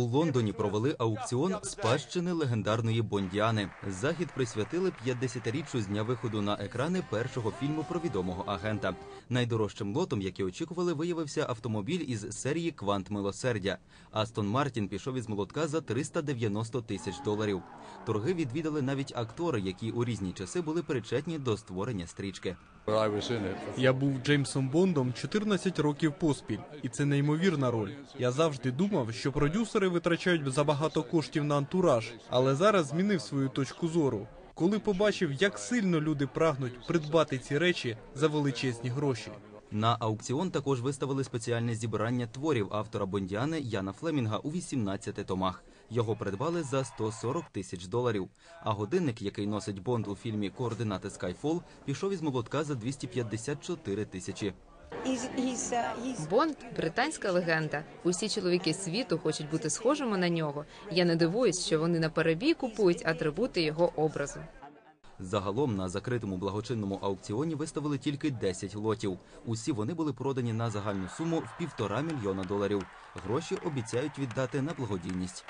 У Лондоні провели аукціон спадщини легендарної Бондіани. Захід присвятили 50-річчю з дня виходу на екрани першого фільму про відомого агента. Найдорожчим лотом, як і очікували, виявився автомобіль із серії Квант милосердя. Астон Мартін пішов із молотка за 390 тисяч доларів. Торги відвідали навіть актори, які у різні часи були причетні до створення стрічки. Я був Джеймсом Бондом 14 років поспіль, і це неймовірна роль. Я завжди думав, що продюсери витрачають забагато коштів на антураж, але зараз змінив свою точку зору. Коли побачив, як сильно люди прагнуть придбати ці речі за величезні гроші. На аукціон також виставили спеціальне зібрання творів автора Бондіани Яна Флемінга у 18 томах. Його придбали за 140 тисяч доларів. А годинник, який носить Бонд у фільмі Координати Skyfall, пішов із молотка за 254 тисячі. Uh, Бонд британська легенда. Усі чоловіки світу хочуть бути схожими на нього. Я не дивуюсь, що вони на перебій купують атрибути його образу. Загалом на закритому благочинному аукціоні виставили тільки 10 лотів. Усі вони були продані на загальну суму в півтора мільйона доларів. Гроші обіцяють віддати на благодійність.